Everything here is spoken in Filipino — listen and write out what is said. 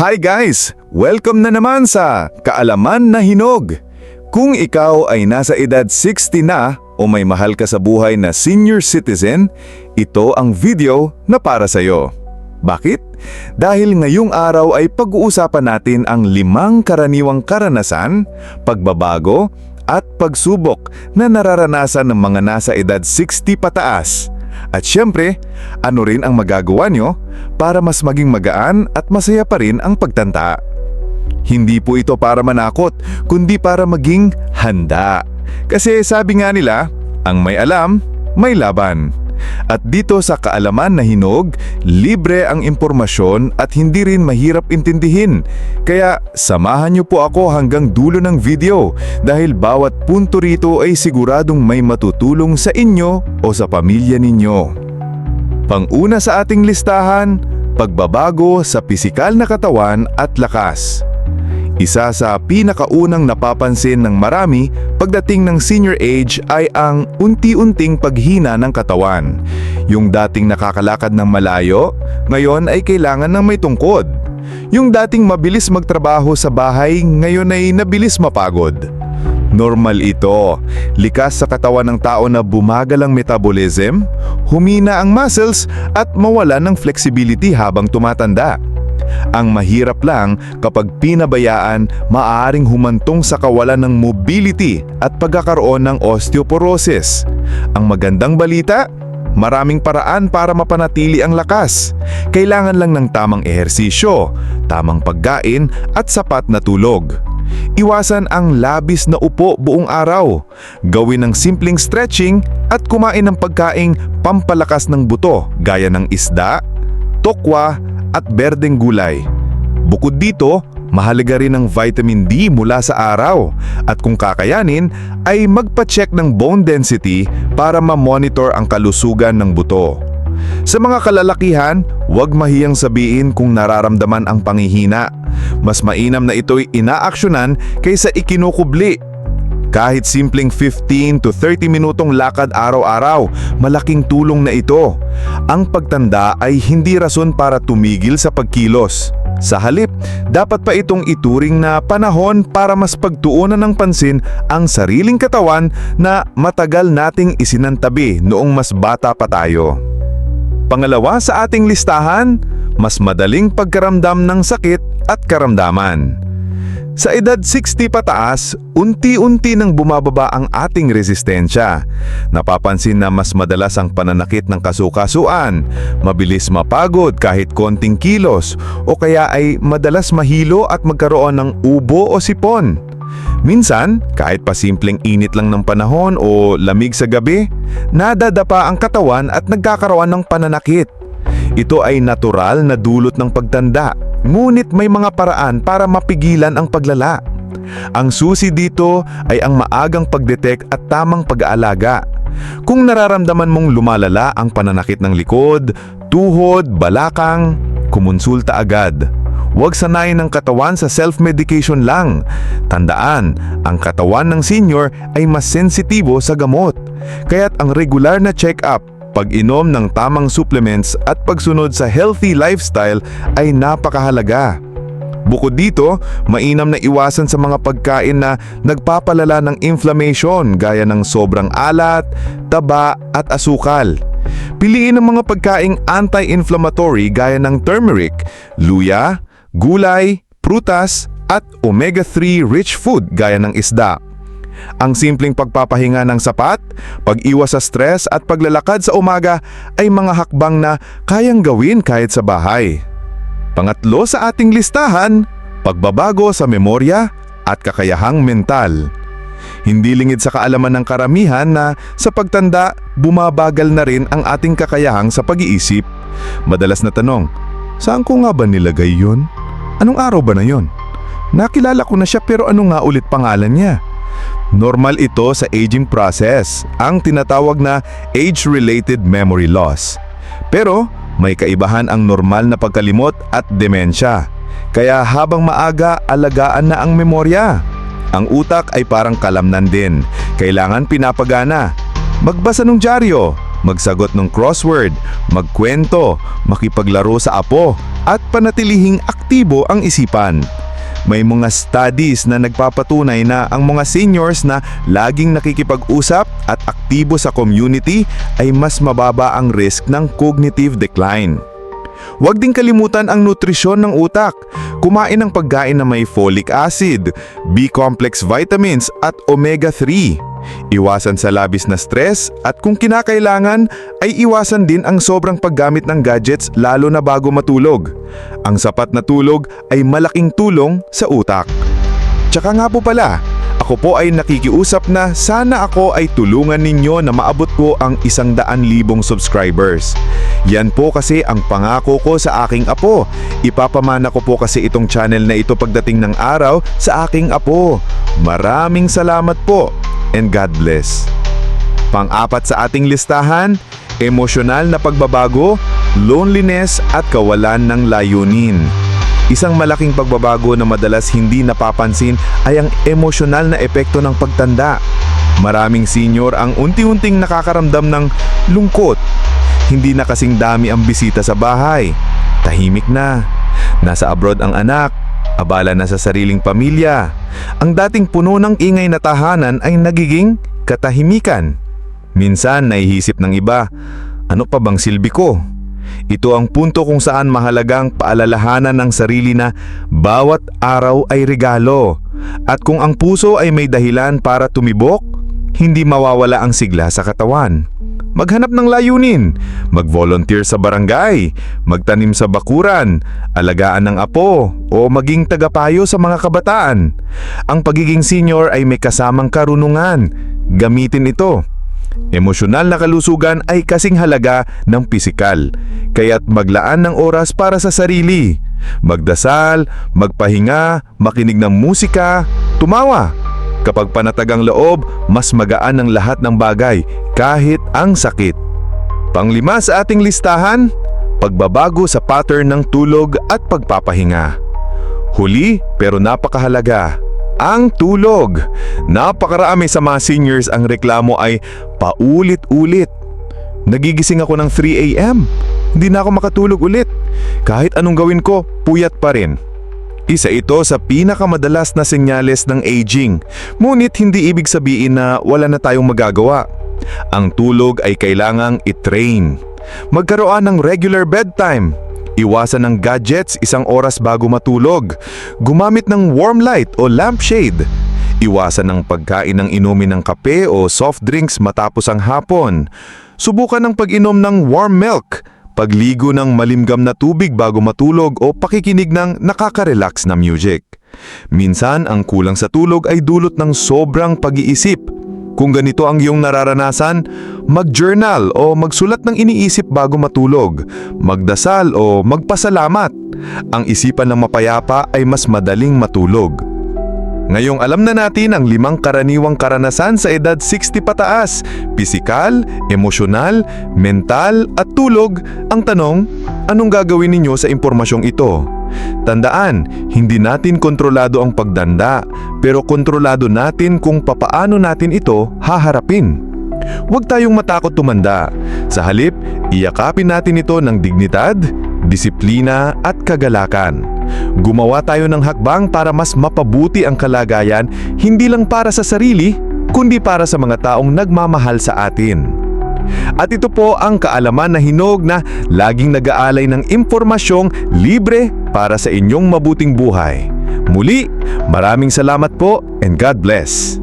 Hi guys! Welcome na naman sa Kaalaman na Hinog. Kung ikaw ay nasa edad 60 na o may mahal ka sa buhay na senior citizen, ito ang video na para sa'yo. Bakit? Dahil ngayong araw ay pag-uusapan natin ang limang karaniwang karanasan, pagbabago, at pagsubok na nararanasan ng mga nasa edad 60 pataas. At syempre, ano rin ang magagawa nyo para mas maging magaan at masaya pa rin ang pagtanda. Hindi po ito para manakot, kundi para maging handa. Kasi sabi nga nila, ang may alam, may laban. At dito sa kaalaman na hinog, libre ang impormasyon at hindi rin mahirap intindihin. Kaya samahan niyo po ako hanggang dulo ng video dahil bawat punto rito ay siguradong may matutulong sa inyo o sa pamilya ninyo. Panguna sa ating listahan, pagbabago sa pisikal na katawan at lakas. Isa sa pinakaunang napapansin ng marami pagdating ng senior age ay ang unti-unting paghina ng katawan. Yung dating nakakalakad ng malayo, ngayon ay kailangan ng may tungkod. Yung dating mabilis magtrabaho sa bahay, ngayon ay nabilis mapagod. Normal ito. Likas sa katawan ng tao na bumagal ang metabolism, humina ang muscles at mawala ng flexibility habang tumatanda. Ang mahirap lang kapag pinabayaan, maaaring humantong sa kawalan ng mobility at pagkakaroon ng osteoporosis. Ang magandang balita, maraming paraan para mapanatili ang lakas. Kailangan lang ng tamang ehersisyo, tamang pagkain at sapat na tulog. Iwasan ang labis na upo buong araw. Gawin ng simpleng stretching at kumain ng pagkaing pampalakas ng buto gaya ng isda, tokwa at berdeng gulay. Bukod dito, mahalaga rin ang vitamin D mula sa araw at kung kakayanin ay magpa-check ng bone density para ma-monitor ang kalusugan ng buto. Sa mga kalalakihan, huwag mahiyang sabihin kung nararamdaman ang pangihina. Mas mainam na ito'y inaaksyonan kaysa ikinukubli kahit simpleng 15 to 30 minutong lakad araw-araw, malaking tulong na ito. Ang pagtanda ay hindi rason para tumigil sa pagkilos. Sa halip, dapat pa itong ituring na panahon para mas pagtuunan ng pansin ang sariling katawan na matagal nating isinantabi noong mas bata pa tayo. Pangalawa sa ating listahan, mas madaling pagkaramdam ng sakit at karamdaman. Sa edad 60 pataas, unti-unti nang bumababa ang ating resistensya. Napapansin na mas madalas ang pananakit ng kasukasuan, mabilis mapagod kahit konting kilos, o kaya ay madalas mahilo at magkaroon ng ubo o sipon. Minsan, kahit pa simpleng init lang ng panahon o lamig sa gabi, nadadapa ang katawan at nagkakaroon ng pananakit. Ito ay natural na dulot ng pagtanda, ngunit may mga paraan para mapigilan ang paglala. Ang susi dito ay ang maagang pagdetect at tamang pag-aalaga. Kung nararamdaman mong lumalala ang pananakit ng likod, tuhod, balakang, kumonsulta agad. Huwag sanayin ng katawan sa self-medication lang. Tandaan, ang katawan ng senior ay mas sensitibo sa gamot. Kaya't ang regular na check-up pag-inom ng tamang supplements at pagsunod sa healthy lifestyle ay napakahalaga. Bukod dito, mainam na iwasan sa mga pagkain na nagpapalala ng inflammation gaya ng sobrang alat, taba at asukal. Piliin ang mga pagkaing anti-inflammatory gaya ng turmeric, luya, gulay, prutas at omega-3 rich food gaya ng isda. Ang simpleng pagpapahinga ng sapat, pag-iwas sa stress at paglalakad sa umaga ay mga hakbang na kayang gawin kahit sa bahay. Pangatlo sa ating listahan, pagbabago sa memorya at kakayahang mental. Hindi lingid sa kaalaman ng karamihan na sa pagtanda, bumabagal na rin ang ating kakayahang sa pag-iisip. Madalas na tanong, saan ko nga ba nilagay yun? Anong araw ba na yon? Nakilala ko na siya pero ano nga ulit pangalan niya? Normal ito sa aging process, ang tinatawag na age-related memory loss. Pero may kaibahan ang normal na pagkalimot at demensya. Kaya habang maaga, alagaan na ang memorya. Ang utak ay parang kalamnan din. Kailangan pinapagana. Magbasa ng dyaryo, magsagot ng crossword, magkwento, makipaglaro sa apo, at panatilihing aktibo ang isipan. May mga studies na nagpapatunay na ang mga seniors na laging nakikipag-usap at aktibo sa community ay mas mababa ang risk ng cognitive decline. Huwag ding kalimutan ang nutrisyon ng utak. Kumain ng pagkain na may folic acid, B-complex vitamins at omega-3. Iwasan sa labis na stress at kung kinakailangan ay iwasan din ang sobrang paggamit ng gadgets lalo na bago matulog. Ang sapat na tulog ay malaking tulong sa utak. Tsaka nga po pala, ako po ay nakikiusap na sana ako ay tulungan ninyo na maabot ko ang isang daan libong subscribers. Yan po kasi ang pangako ko sa aking apo. Ipapamana ko po kasi itong channel na ito pagdating ng araw sa aking apo. Maraming salamat po and God bless. Pang-apat sa ating listahan, emosyonal na pagbabago, loneliness at kawalan ng layunin. Isang malaking pagbabago na madalas hindi napapansin ay ang emosyonal na epekto ng pagtanda. Maraming senior ang unti-unting nakakaramdam ng lungkot. Hindi na kasing dami ang bisita sa bahay. Tahimik na. Nasa abroad ang anak. Abala na sa sariling pamilya. Ang dating puno ng ingay na tahanan ay nagiging katahimikan. Minsan naihisip ng iba, ano pa bang silbi ko? Ito ang punto kung saan mahalagang paalalahanan ng sarili na bawat araw ay regalo. At kung ang puso ay may dahilan para tumibok, hindi mawawala ang sigla sa katawan. Maghanap ng layunin, mag-volunteer sa barangay, magtanim sa bakuran, alagaan ng apo, o maging tagapayo sa mga kabataan. Ang pagiging senior ay may kasamang karunungan. Gamitin ito. Emosyonal na kalusugan ay kasing halaga ng pisikal, kaya't maglaan ng oras para sa sarili. Magdasal, magpahinga, makinig ng musika, tumawa. Kapag panatagang loob, mas magaan ang lahat ng bagay, kahit ang sakit. Panglima sa ating listahan, pagbabago sa pattern ng tulog at pagpapahinga. Huli pero napakahalaga, ang tulog. Napakarami sa mga seniors ang reklamo ay paulit-ulit. Nagigising ako ng 3 a.m. Hindi na ako makatulog ulit. Kahit anong gawin ko, puyat pa rin. Isa ito sa pinakamadalas na senyales ng aging. Ngunit hindi ibig sabihin na wala na tayong magagawa. Ang tulog ay kailangang i-train. Magkaroon ng regular bedtime. Iwasan ng gadgets isang oras bago matulog. Gumamit ng warm light o lampshade. Iwasan ng pagkain ng inumin ng kape o soft drinks matapos ang hapon. Subukan ng pag-inom ng warm milk pagligo ng malimgam na tubig bago matulog o pakikinig ng nakaka-relax na music. Minsan, ang kulang sa tulog ay dulot ng sobrang pag-iisip. Kung ganito ang iyong nararanasan, mag-journal o magsulat ng iniisip bago matulog, magdasal o magpasalamat. Ang isipan ng mapayapa ay mas madaling matulog. Ngayong alam na natin ang limang karaniwang karanasan sa edad 60 pataas, pisikal, emosyonal, mental at tulog, ang tanong, anong gagawin ninyo sa impormasyong ito? Tandaan, hindi natin kontrolado ang pagdanda, pero kontrolado natin kung papaano natin ito haharapin. Huwag tayong matakot tumanda. Sa halip, iyakapin natin ito ng dignidad, disiplina at kagalakan. Gumawa tayo ng hakbang para mas mapabuti ang kalagayan hindi lang para sa sarili, kundi para sa mga taong nagmamahal sa atin. At ito po ang kaalaman na hinog na laging nag-aalay ng impormasyong libre para sa inyong mabuting buhay. Muli, maraming salamat po and God bless.